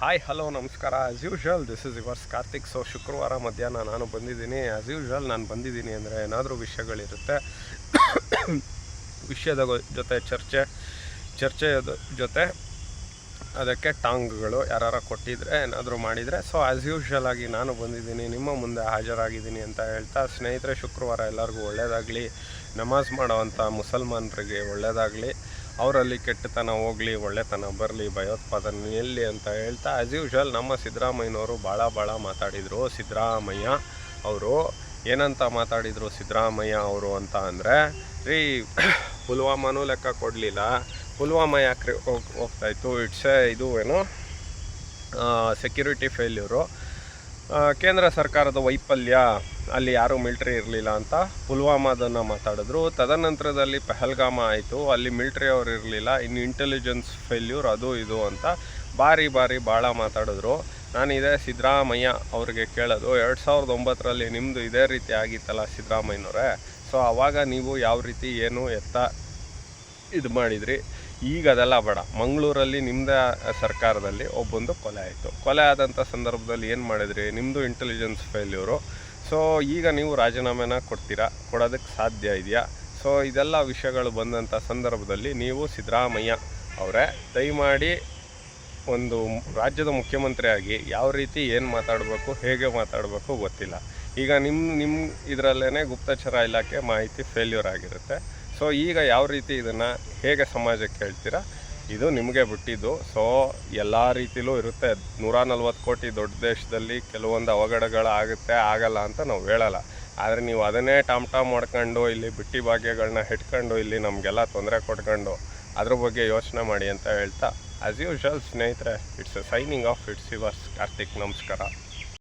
Hi hello ನಮಸ್ಕಾರ. As usual this is yours Karthik so ಶುಕ್ರವಾರ ಮಧ್ಯಾಹ್ನ ನಾನು ಬಂದಿದ್ದೀನಿ. ಆ್ಯಸ್ ಯೂಶ್ವಲ್ ನಾನು ಬಂದಿದ್ದೀನಿ ಅಂದರೆ ಏನಾದರೂ ವಿಷಯಗಳಿರುತ್ತೆ. ವಿಷಯದ ಜೊತೆ ಚರ್ಚೆ, ಚರ್ಚೆಯ ಜೊತೆ ಅದಕ್ಕೆ ಟಾಂಗ್ಗಳು ಯಾರು ಕೊಟ್ಟಿದ್ರೆ, ಏನಾದರೂ ಮಾಡಿದರೆ. ಸೊ ಆ್ಯಸ್ ಯೂಶ್ವಲ್ ಆಗಿ ನಾನು ಬಂದಿದ್ದೀನಿ. ನಿಮ್ಮ ಮುಂದೆ ಹಾಜರಾಗಿದ್ದೀನಿ ಅಂತ ಹೇಳ್ತಾ, ಸ್ನೇಹಿತರೆ, ಶುಕ್ರವಾರ ಎಲ್ಲರಿಗೂ ಒಳ್ಳೆಯದಾಗಲಿ ನಮಾಜ್ ಮಾಡೋವಂಥ ಮುಸಲ್ಮಾನರಿಗೆ ಒಳ್ಳೆಯದಾಗಲಿ ಅವರಲ್ಲಿ ಕೆಟ್ಟತನ ಹೋಗಲಿ, ಒಳ್ಳೆತನ ಬರಲಿ, ಭಯೋತ್ಪಾದನೆ ಎಲ್ಲಿ ಅಂತ ಹೇಳ್ತಾ ಆ್ಯಸ್ ಯೂಶ್ವಲ್ ನಮ್ಮ ಸಿದ್ದರಾಮಯ್ಯನವರು ಭಾಳ ಭಾಳ ಮಾತಾಡಿದರು. ಸಿದ್ದರಾಮಯ್ಯ ಅವರು ಏನಂತ ಮಾತಾಡಿದರು ಸಿದ್ದರಾಮಯ್ಯ ಅವರು ಅಂತ ಅಂದರೆ, ರೀ, ಪುಲ್ವಾಮಾನೂ ಲೆಕ್ಕ ಕೊಡಲಿಲ್ಲ. ಪುಲ್ವಾಮಾ ಯಾಕೆ ಹೋಗ್ ಹೋಗ್ತಾಯಿತ್ತು ಇಟ್ಸ್ ಇದು ಏನು? ಸೆಕ್ಯೂರಿಟಿ ಫೇಲ್ಯೂರು ಕೇಂದ್ರ ಸರ್ಕಾರದ ವೈಫಲ್ಯ ಅಲ್ಲಿ ಯಾರೂ ಮಿಲ್ಟ್ರಿ ಇರಲಿಲ್ಲ ಅಂತ ಪುಲ್ವಾಮಾದನ್ನು ಮಾತಾಡಿದ್ರು. ತದನಂತರದಲ್ಲಿ ಪೆಹಲ್ಗಾಮ ಆಯಿತು. ಅಲ್ಲಿ ಮಿಲ್ಟ್ರಿ ಅವ್ರು ಇರಲಿಲ್ಲ. ಇನ್ನು ಇಂಟೆಲಿಜೆನ್ಸ್ ಫೇಲ್ಯೂರ್ ಅದು ಇದು ಅಂತ ಬಾರಿ ಬಾರಿ ಭಾಳ ಮಾತಾಡಿದ್ರು. ನಾನು ಇದೇ ಸಿದ್ದರಾಮಯ್ಯ ಅವ್ರಿಗೆ ಕೇಳೋದು, ಎರಡು ಸಾವಿರದ ಒಂಬತ್ತರಲ್ಲಿ ನಿಮ್ಮದು ಇದೇ ರೀತಿ ಆಗಿತ್ತಲ್ಲ ಸಿದ್ದರಾಮಯ್ಯನವರೇ? ಸೊ ಆವಾಗ ನೀವು ಯಾವ ರೀತಿ ಏನು ಎತ್ತ ಇದು ಮಾಡಿದ್ರಿ? ಈಗ ಅದೆಲ್ಲ ಬೇಡ. ಮಂಗಳೂರಲ್ಲಿ ನಿಮ್ಮದೇ ಸರ್ಕಾರದಲ್ಲಿ ಒಬ್ಬೊಂದು ಕೊಲೆ ಆಯಿತು. ಕೊಲೆ ಆದಂಥ ಸಂದರ್ಭದಲ್ಲಿ ಏನು ಮಾಡಿದ್ರಿ? ನಿಮ್ಮದು ಇಂಟೆಲಿಜೆನ್ಸ್ ಫೇಲ್ಯೂರು ಸೊ ಈಗ ನೀವು ರಾಜೀನಾಮೆನ ಕೊಡ್ತೀರಾ? ಕೊಡೋದಕ್ಕೆ ಸಾಧ್ಯ ಇದೆಯಾ? ಸೊ ಇದೆಲ್ಲ ವಿಷಯಗಳು ಬಂದಂಥ ಸಂದರ್ಭದಲ್ಲಿ ನೀವು ಸಿದ್ದರಾಮಯ್ಯ ಅವರೇ, ದಯಮಾಡಿ ಒಂದು ರಾಜ್ಯದ ಮುಖ್ಯಮಂತ್ರಿಯಾಗಿ ಯಾವ ರೀತಿ ಏನು ಮಾತಾಡಬೇಕು, ಹೇಗೆ ಮಾತಾಡಬೇಕು ಗೊತ್ತಿಲ್ಲ. ಈಗ ನಿಮ್ಮ ನಿಮ್ಮ ಇದರಲ್ಲೇ ಗುಪ್ತಚರ ಇಲಾಖೆ ಮಾಹಿತಿ ಫೇಲ್ಯೂರ್ ಆಗಿರುತ್ತೆ. ಸೊ ಈಗ ಯಾವ ರೀತಿ ಇದನ್ನು ಹೇಗೆ ಸಮಾಜಕ್ಕೆ ಹೇಳ್ತೀರಾ? ಇದು ನಿಮಗೆ ಬಿಟ್ಟಿದ್ದು. ಸೊ ಎಲ್ಲ ರೀತಿಲೂ ಇರುತ್ತೆ. ನೂರ ನಲ್ವತ್ತು ಕೋಟಿ ದೊಡ್ಡ ದೇಶದಲ್ಲಿ ಕೆಲವೊಂದು ಅವಘಡಗಳು ಆಗುತ್ತೆ, ಆಗಲ್ಲ ಅಂತ ನಾವು ಹೇಳಲ್ಲ. ಆದರೆ ನೀವು ಅದನ್ನೇ ಟಾಮ್ ಟಾಮ್ ಮಾಡ್ಕೊಂಡು, ಇಲ್ಲಿ ಬಿಟ್ಟಿ ಭಾಗ್ಯಗಳನ್ನ ಹಿಡ್ಕೊಂಡು ಇಲ್ಲಿ ನಮಗೆಲ್ಲ ತೊಂದರೆ ಕೊಟ್ಕೊಂಡು, ಅದ್ರ ಬಗ್ಗೆ ಯೋಚನೆ ಮಾಡಿ ಅಂತ ಹೇಳ್ತಾ ಆ್ಯಸ್ ಯೂಶಲ್ ಸ್ನೇಹಿತರೆ it's a signing off it's yours Karthik ನಮಸ್ಕಾರ